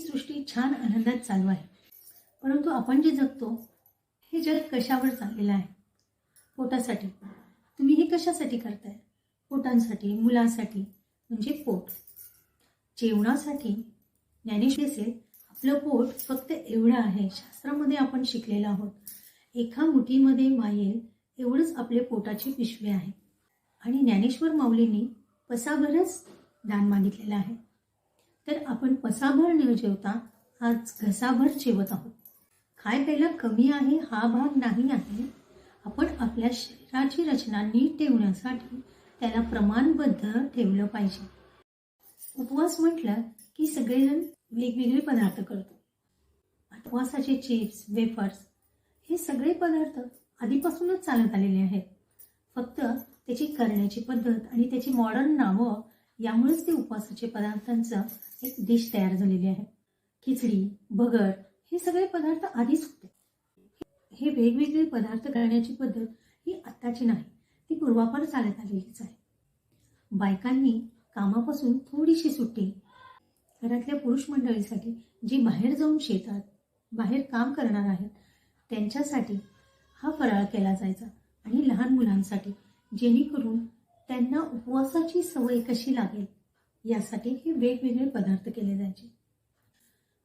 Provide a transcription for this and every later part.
सृष्टी छान आनंदात चालू आहे. परंतु आपण जे जगतो हे जग कशावर चाललेलं आहे? पोटासाठी. तुम्ही हे कशासाठी करताय? पोटांसाठी मुलांसाठी म्हणजे पोट. जेवणासाठी. ज्ञानेश्वरी असेल आपलं पोट फक्त एवढं आहे शास्त्रामध्ये आपण शिकलेलो आहोत. एका मुठीमध्ये मायेल एवढंच आपले पोटाची पिशवी आहे. आणि ज्ञानेश्वर माऊलींनी पसाभरच दान मागितलेलं आहे. तर आपण पसाभर न जेवता आज घसाभर जेवत आहोत. काय प्यायला कमी आहे हा भाग नाही आहे. आपण आपल्या शरीराची रचना नीट ठेवण्यासाठी त्याला प्रमाणबद्ध ठेवलं पाहिजे. उपवास म्हटलं की सगळेजण वेगवेगळे पदार्थ करतो. उपवासाचे चिप्स वेफर्स हे सगळे पदार्थ आधीपासूनच चालत आलेले आहेत. फक्त त्याची करण्याची पद्धत आणि त्याची मॉडर्न नावं यामुळेच ते उपवासाचे पदार्थांचं एक डिश तयार झालेली आहे. खिचडी भगर हे सगळे पदार्थ आधीच होते. हे वेगवेगळे पदार्थ करण्याची पद्धत ही आत्ताची नाही ती पूर्वापार चालत आलेलीच आहे. बायकांनी कामापासून थोडीशी सुट्टी घरातल्या पुरुष मंडळीसाठी जी बाहेर जाऊन शेतात बाहेर काम करणार आहेत त्यांच्यासाठी हा फराळ केला जायचा आणि लहान मुलांसाठी जेणेकरून त्यांना उपवासाची सवय कशी लागेल? यासाठी हे वेगवेगळे पदार्थ केले जायचे.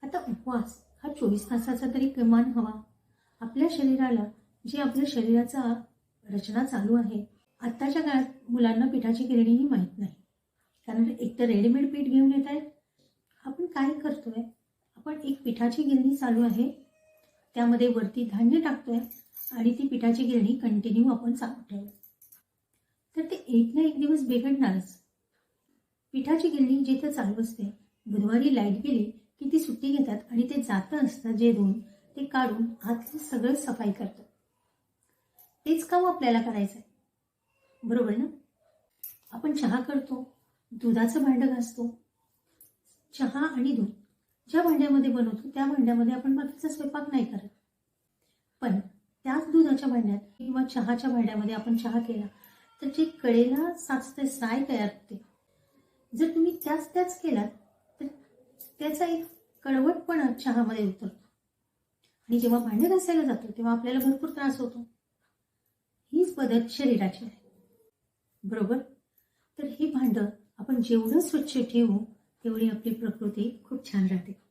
आता उपवास हा चोवीस तासाचा तरी किमान हवा. आपल्या शरीराला जे आपल्या शरीराचा रचना चालू आहे आत्ताच्या काळात मुलांना पिठाची गिरणीही माहीत नाही. कारण एकतर रेडीमेड पीठ घेऊन येत आहेत. आपण काय करतोय? आपण एक पिठाची गिरणी चालू आहे. त्यामध्ये वरती धान्य टाकतोय आणि ती पिठाची गिरणी कंटिन्यू आपण चालू ठेवतो तर ते एक ना एक दिवस बिघडणारच. पिठाची गिरणी जिथं चालू असते बुधवारी लाइट गेली की ती सुट्टी घेतात आणि ते जातं असतं जे दोन ते काढून आतली सगळं सफाई करतात. तेच काम आपल्याला करायचं आहे बरोबर ना? आपण चहा करतो दुधाचं भांडं घासतो. चहा आणि दूध. ज्या भांड्यामध्ये बनवतो त्या भांड्यामध्ये आपण बाकीचा स्वयंपाक नाही करत. पण त्याच दुधाच्या भांड्यात किंवा चहाच्या भांड्यामध्ये आपण चहा केला तर जे कळेला साचते साय तयार होते. जर तुम्ही त्याच त्याच केलात तर त्याचा एक कडवटपणा चहामध्ये उतरतो. आणि जेव्हा भांडे घासायला जातो तेव्हा आपल्याला भरपूर त्रास होतो. हीच पद्धत शरीराची आहे. बरोबर? तर ही भांडं आपण जेवढं स्वच्छ ठेवू तेवढी आपली प्रकृती खूप छान राहते.